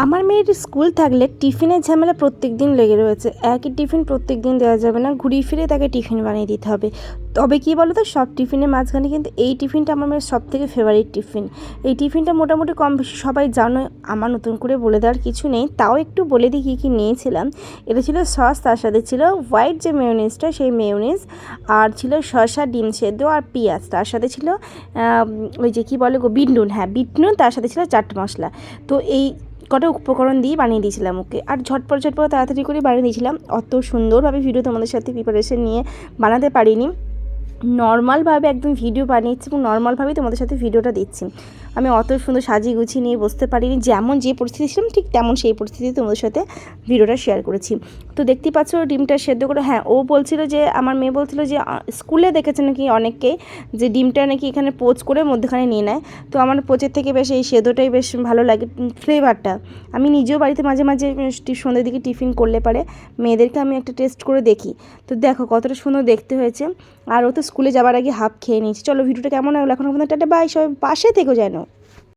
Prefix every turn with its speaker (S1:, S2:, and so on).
S1: আমার মেয়ের স্কুল থাকলে টিফিনের ঝামেলা প্রত্যেক দিন লেগে রয়েছে। একই টিফিন প্রত্যেক দিন দেওয়া যাবে না, ঘুরিয়ে ফিরে তাকে টিফিন বানিয়ে দিতে হবে। তবে কী বলো তো সব টিফিনের মাঝখানে কিন্তু এই টিফিনটা আমার মেয়ের সব থেকে ফেভারিট টিফিন। এই টিফিনটা মোটামুটি কম বেশি সবাই জানো, আমার নতুন করে বলে দেওয়ার কিছু নেই। তাও একটু বলে দিই কী কী নিয়েছিলাম। এটা ছিল সস, তার সাথে ছিল হোয়াইট যে মেয়োনিজটা সেই মেয়োনিজ আর ছিল শসা, ডিম সেদ্ধ আর পেঁয়াজ। তার সাথে ছিল ওই যে কী বলে গো বিট নুন হ্যাঁ বিট নুন তার সাথে ছিল চাট মশলা। তো এই কটা উপকরণ দিয়ে বানিয়ে দিয়েছিলাম, ওকে? আর ঝটপট ঝটপট তাড়াতাড়ি করে বানিয়ে দিয়েছিলাম। অত সুন্দরভাবে ভিডিও তোমাদের সাথে প্রিপারেশন নিয়ে বানাতে পারিনি। নর্মালভাবে একদম ভিডিও বানিয়েছি এবং নর্মালভাবেই তোমাদের সাথে ভিডিওটা দিচ্ছি। আমি অত সুন্দর সাজিয়ে গুছিয়ে নিয়ে বসতে পারিনি, যেমন যে পরিস্থিতি ছিলাম, ঠিক তেমন সেই পরিস্থিতিতে তোমাদের সাথে ভিডিওটা শেয়ার করেছি। তো দেখতেই পাচ্ছ ডিমটা সেদ্ধ করে হ্যাঁ ও বলছিল যে, আমার মেয়ে বলছিল যে স্কুলে দেখেছে নাকি অনেককেই যে ডিমটা নাকি এখানে পোচ করে মধ্যখানে নিয়ে নেয়। তো আমার পোচের থেকে বেশ এই সেদ্ধটাই বেশ ভালো লাগে ফ্লেভারটা আমি নিজেও বাড়িতে মাঝে মাঝে সন্ধ্যের দিকে টিফিন করলে পারে। মেয়েদেরকে আমি একটা টেস্ট করে দেখি। তো দেখো কতটা সুন্দর দেখতে হয়েছে। আর তো স্কুলে যাবার আগে হাফ খেয়ে নিয়েছি। চলো ভিডিওটা কেমন লাগল? এখন আপনার টাটা, বাই। সবাই পাশে থেকো যেন।